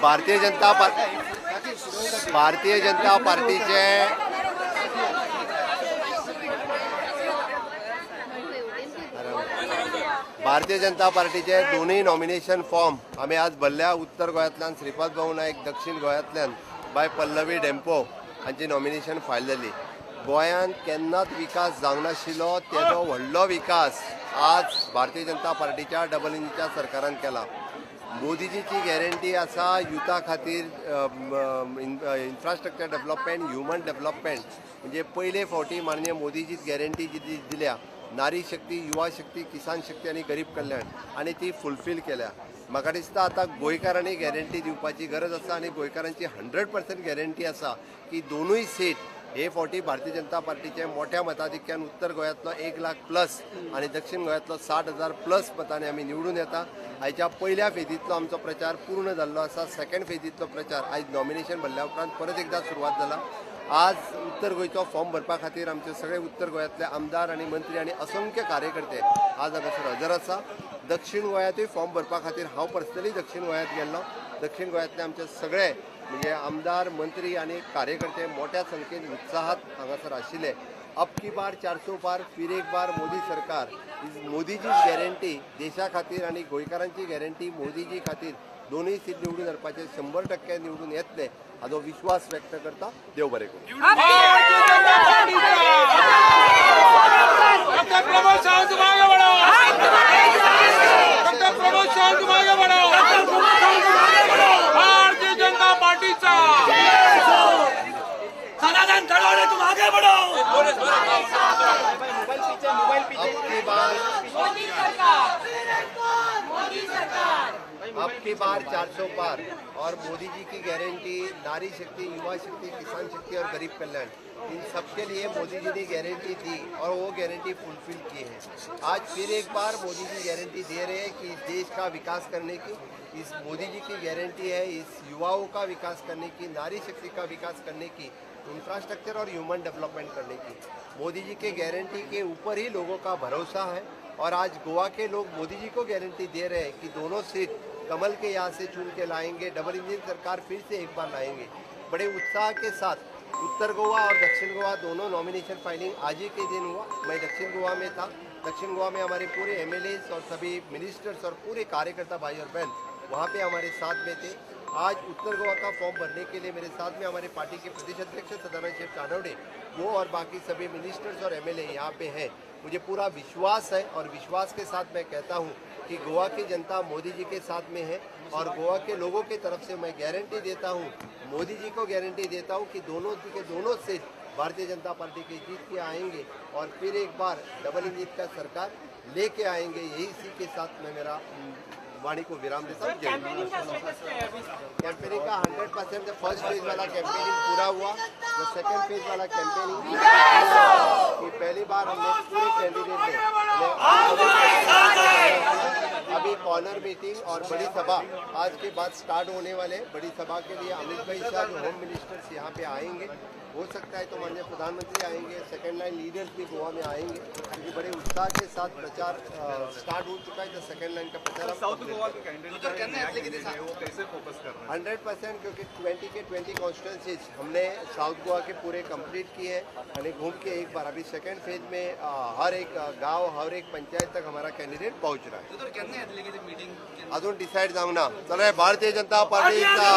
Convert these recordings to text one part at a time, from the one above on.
Bharatiya Janata party Bharatiya Janata पार्टीचे भारतीय जनता पार्टीचे दोन्ही नॉमिनेशन फॉर्म आम्ही आज भरल्या उत्तर गोंयांतल्यान श्रीपाद भाऊ नायक दक्षिण गोंयांतल्यान बाय पल्लवी डेम्पो हांची नॉमिनेशन फायल जाली गोंयांत केन्नाच विकास जावंक नाशिल्लो तेजो व्हडलो विकास आज भारतीय जनता पार्टीच्या डबल इंजिनच्या सरकारान केला. मोदीजीची गॅरंटी आसा युथा खातीर इन्फ्रास्ट्रक्चर डेव्हलपमेंट ह्युमन डेव्हलपमेंट म्हणजे पयले फावटी माननीय मोदीजीच गॅरंटी जी दिल्या. नारी शक्ती युवा शक्ती किसान शक्ती आणि गरीब कल्याण. आणि ती फुलफील केल्या. म्हाका दिसता आतां गोंयकारांनी गॅरंटी दिवपाची गरज आसा आनी गोंयकारांची हंड्रेड पर्सेंट गॅरंटी आसा की दोनूय सीट हे फावटी भारतीय जनता पार्टीचे मोठ्या मताधिक्यान उत्तर गोंयांतलो एक लाख प्लस आणि दक्षिण गोंयांतलो साठ हजार प्लस मतांनी आमी निवडून येता. आयच्या पयल्या फेजींतलो आमचो प्रचार पूर्ण जाल्लो आसा सेकंड फेजींतलो प्रचार आयज नॉमिनेशन भरल्या उपरांत परत एकदा सुरवात जाला आज उत्तर गोंयचो फॉर्म भरपा खातीर आमचे सगळे उत्तर गोंयांतले आमदार आनी मंत्री आनी असंख्य कार्यकर्ते आज हांगासर हजर आसा दक्षिण गोंयांतूय फॉर्म भरपा खातीर हांव पर्सनली दक्षिण गोंयांत गेल्लो दक्षिण गोंयांतले आमचे सगळे म्हणजे आमदार मंत्री आणि कार्यकर्ते मोठ्या संख्येन उत्साहात हांगासर आशिल्ले अबकी बार चारसो पार फिर एक बार मोदी सरकार. इज मोदीचीच गॅरंटी देशा खातीर आनी गोंयकारांची गॅरंटी मोदीजी खातीर दोनूय सीट निवडून हाडपाचे शंबर टक्के निवडून येतले हाजो विश्वास व्यक्त करता देव बरें करूं. की बार 400 पार और मोदी जी की गारंटी, नारी शक्ति, युवा शक्ति, किसान शक्ति और गरीब कल्याण, इन सबके लिए मोदी जी ने गारंटी दी और वो गारंटी फुलफिल की है। आज फिर एक बार मोदी जी गारंटी दे रहे हैं कि इस देश का विकास करने की, इस मोदी जी की गारंटी है, इस युवाओं का विकास करने की, नारी शक्ति का विकास करने की इंफ्रास्ट्रक्चर और ह्यूमन डेवलपमेंट करने की। मोदी जी के गारंटी के ऊपर ही लोगों का भरोसा है और आज गोवा के लोग मोदी जी को गारंटी दे रहे हैं कि दोनों सीट कमल के यहाँ से चुन के लाएँगे, डबल इंजन सरकार फिर से एक बार लाएँगे। बड़े उत्साह के साथ उत्तर गोवा और दक्षिण गोवा दोनों नॉमिनेशन फाइलिंग आज ही के दिन हुआ। मैं दक्षिण गोवा में था। दक्षिण गोवा में हमारे पूरे एम और सभी मिनिस्टर्स और पूरे कार्यकर्ता भाई और बहन वहाँ पे हमारे साथ में थे। आज उत्तर गोवा का फॉर्म भरने के लिए मेरे साथ में हमारे पार्टी के प्रदेश अध्यक्ष सदानंद शेख कानवड़े वो और बाकी सभी मिनिस्टर्स और एमएलए यहाँ पे हैं। मुझे पूरा विश्वास है और विश्वास के साथ मैं कहता हूँ कि गोवा की जनता मोदी जी के साथ में है और गोवा के लोगों की तरफ़ से मैं गारंटी देता हूँ, मोदी जी को गारंटी देता हूँ कि दोनों के दोनों से भारतीय जनता पार्टी के जीत के आएँगे और फिर एक बार डबल इंजन का सरकार लेके आएँगे। यही इसी के साथ में मेरा वाणी को विराम देता हूँ। कैंपेनिंग का हंड्रेड परसेंट फ़र्स्ट फ़ेज़ वाला कैंपेनिंग पूरा हुआ। जो सेकंड फ़ेज़ वाला कैंपेनिंग कि पहली बार हमने पूरे कैंडिडेट ने अभी कॉर्नर मीटिंग और बड़ी सभा आज के बाद स्टार्ट होने वाले बड़ी सभा के लिए अमित भाई शाह जो होम मिनिस्टर्स यहाँ पे आएँगे हो सकता है तो माननीय प्रधानमंत्री आएँगे सेकंड लाइन लीडर्स भी गोवा में आएँगे। क्योंकि बड़े उत्साह के साथ प्रचार स्टार्ट हो चुका है तो सेकंड लाइन का प्रचार हैं हंड्रेड परसेंट क्योंकि ट्वेंटी के ट्वेंटी कॉन्स्टिट्यूंसीज हमने साउथ गोवा के पूरे कंप्लीट किए हैं। आणि घूम के एक बार अभी सेकेंड फ़ेज़ में हर एक गाँव हर एक पंचायत तक हमारा कैंडिडेट पहुँच रहा है। अजून डिसाईड जाऊ ना। चला भारतीय जनता पार्टीचा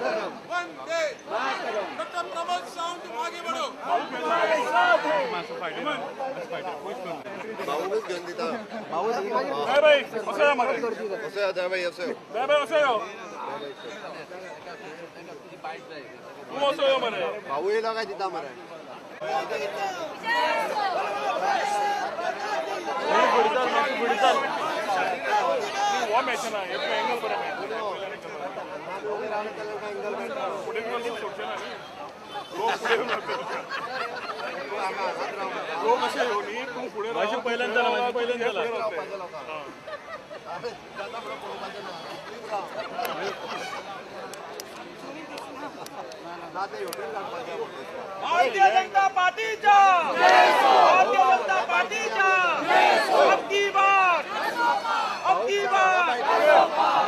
वंदे डॉक्टर प्रमोद सावंत तुम आगे बढ़ो भाऊनच घेऊन देता नाही बाई असं आहे मला असं आहे भाई असं आहे. नाही बाई असं आहे हो. तू असं आहे म्हणे भाऊ येला काय तिथं मरा तू वा मॅच ना एक अँगल बरं मॅच पुढे घेऊन तू सोडते ना पुढे पहिल्यांदा पहिल्यांदा भारतीय जनता भारतीय जनता अब की बार अब की बार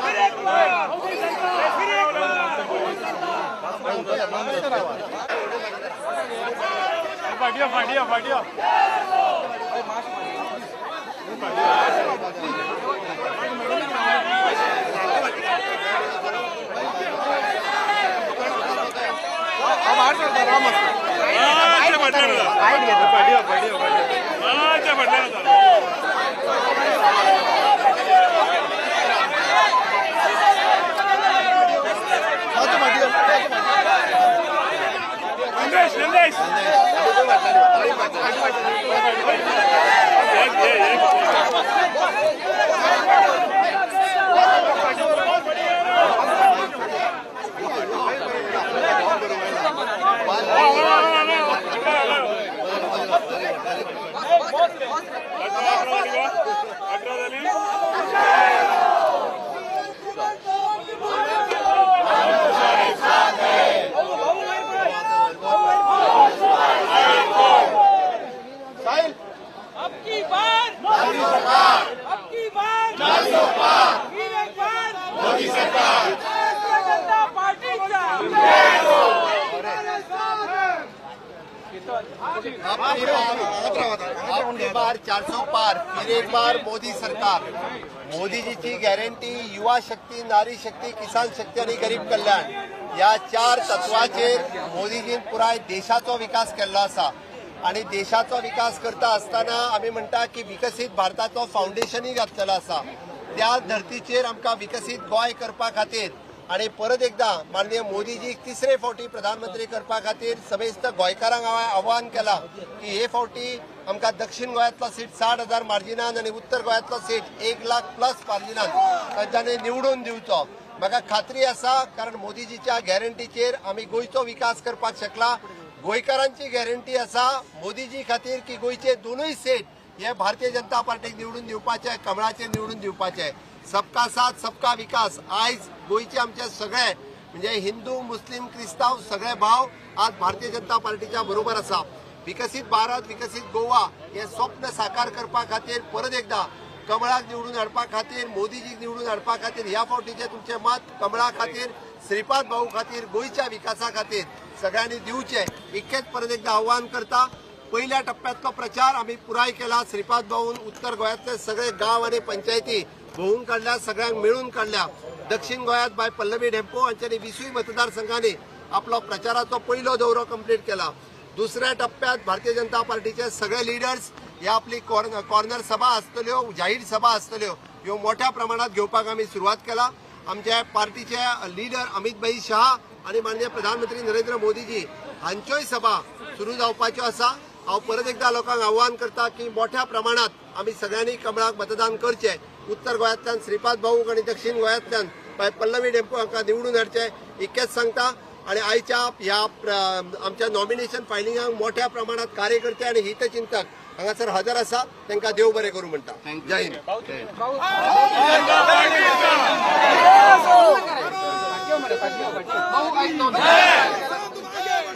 फिर एक बार फिर एक बार फाटिया फाटिया फाटिया हा, ते म्हटलं ना. Let's go. आपकी बार 400 पार फिर एक बार मोदी सरकार. मोदीजीची गॅरंटी युवा शक्ती नारी शक्ती किसान शक्ती आणि गरीब कल्याण या चार तत्वाचेर मोदीजीन पुराय देशाचो विकास केल्लो आसा. आणि देशाचो विकास करता असताना आम्ही म्हणटा की विकसीत भारताचो फावंडेशनय घातलेलो आसा. त्या धर्तीचेर आमकां विकसीत गोंय करपा खातीर. आणि परत एकदा माननीय मोदीजीक तिसरे फावटी प्रधानमंत्री करपा खातीर समेस्त गोंयकारांक हांवें आव्हान केलां की हे फावटी आमकां दक्षिण गोंयांतलो सीट साठ हजार मार्जिनान आणि उत्तर गोंयांतलो सीट एक लाख प्लस मार्जिनान तांच्यांनी निवडून दिवचो. म्हाका खात्री आसा कारण मोदीजीच्या गॅरंटीचेर आमी गोंयचो विकास करपाक शकला. गोंयकारांची गॅरंटी आसा मोदीजी खातीर की गोंयचे दोनूय सेट हे भारतीय जनता पार्टीक निवडून दिवपाचे कमळाचेर निवडून दिवपाचे सबका साथ सबका विकास. आयज गोंयचे आमचे सगळे म्हणजे हिंदू मुस्लिम क्रिस्तांव सगळे भाव आज भारतीय जनता पार्टीच्या बरोबर आसा विकसीत भारत विकसीत गोवा हे स्वप्न साकार करपा खातीर परत एकदा कमळाक निवडून हाडपा खातीर मोदीजीक निवडून हाडपा खातीर ह्या फावटीचे तुमचे मत कमळा खातीर श्रीपाद भाऊ खातीर गोयच्या विकासा खातीर सगळ्यांनी दिवचे. इतकेच परत एकदा आव्हान करता पहिल्या टप्प्यातला प्रचार आम्ही पुराय केला. श्रीपाद भाऊन उत्तर गोंयांतले सगळे गाव आणि पंचायती भोवून काढल्या सगळ्यांक मिळून काढल्या. दक्षिण गोंयांत बाय पल्लवी ढेम्पो हांच्यानी विसूय मतदारसंघांनी आपलो प्रचाराचो पयलो दौरो कंप्लीट केला. दुसऱ्या टप्प्यात भारतीय जनता पार्टीचे सगळे लिडर्स ह्या आपली कॉर्नर कॉर्नर सभा आसतल्यो जाहीर सभा आसतल्यो ह्यो मोठ्या प्रमाणात घेवपाक आमी सुरवात केला. आमच्या पार्टीचे लिडर अमित भाई शहा आणि माननीय प्रधानमंत्री नरेंद्र मोदीजी हांच्योय सभा सुरू जावपाच्यो आसा. हांव परत एकदा लोकांक आव्हान करता की मोठ्या प्रमाणात आमी सगळ्यांनी कमळाक मतदान करचें. उत्तर गोंयांतल्यान श्रीपाद भाऊक आणि दक्षिण गोंयांतल्यान बाय पल्लवी डेम्पो हांकां निवडून हाडचें. इतकेंच सांगता आणि आयच्या ह्या आमच्या नॉमिनेशन फायलिंगाक मोठ्या प्रमाणात कार्यकर्ते आणि हितचिंतक. हांगासर हजर आसा तांकां देव बरें करूं म्हणटा. जय हिंद.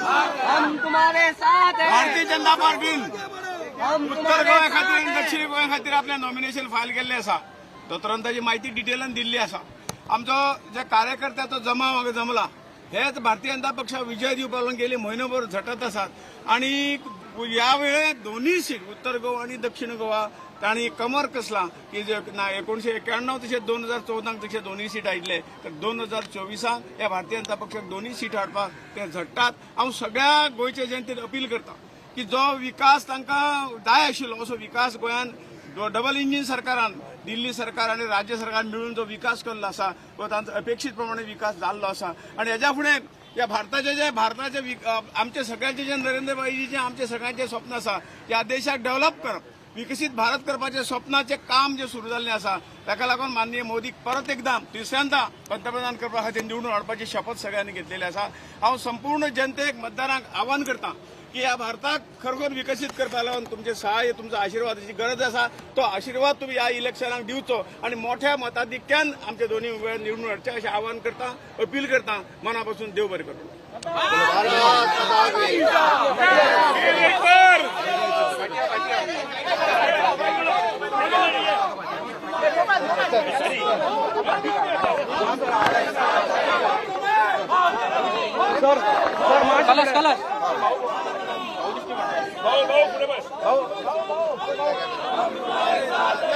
हम तुम्हारे साथ हैं। भारतीय जनता पार्टीन हम उत्तर गोंया खातीर आनी हैं। दक्षिण गोंया खातीर आपलें नॉमिनेशन फायल केल्लें आसा दोतोरान ताची म्हायती डिटेलान दिल्ली आसा आमचो जे कार्यकर्त्याचो जमाव हांगा जमला. हेच भारतीय जनता पक्षा विजय लागून गेली म्हयनोभर झटत आसात आणि ह्या दोन्ही सीट उत्तर गोवा आणि दक्षिण गोवा तांणी कमर कसला की जे ना एकोणशे एक्याण्णव तशें दोन हजार चौदांक तशें दोन्ही सीट आयिल्ले तर दोन हजार चोवीसाक ह्या भारतीय जनता पक्षाक दोन्ही सीट हाडपाक ते झडटात हांव सगळ्या गोंयच्या जनतेन अपील करता की जो विकास तांकां जाय आशिल्लो असो विकास गोंयांत डबल इंजीन सरकारान दिल्ली सरकार आणि राज्य सरकार मिळून जो विकास केल्लो आसा तो तांचो अपेक्षीत प्रमाणे विकास जाल्लो आसा. आणि हेज्या फुडें या भारताचे जे भारताचे विक- आमचे सगळ्यांचे जे नरेंद्र जे आमचे सगळ्यांचे स्वप्न आसा या देशाक डेव्हलप करप विकसीत भारत करपाचे स्वप्नाचे काम जे सुरू जाल्लें आसा ताका लागून माननीय मोदीक परत एकदा तिसऱ्यांदा पंतप्रधान करपा खातीर निवडून हाडपाची शपथ सगळ्यांनी घेतलेली आसा हांव संपूर्ण जनतेक मतदारांक आवाहन करता की ह्या भारताक खरोखर विकसीत करता लागून तुमचे सहाय्य तुमचा आशिर्वादाची गरज आसा तो आशिर्वाद तुम्ही ह्या इलेक्शनाक दिवचो आणि मोठ्या मताधिक्यान आमचे दोन्ही उमेदवार निवडून हाडचे अशें आवाहन करता अपील करता मना पासून देव बरें कलश धन्यवाद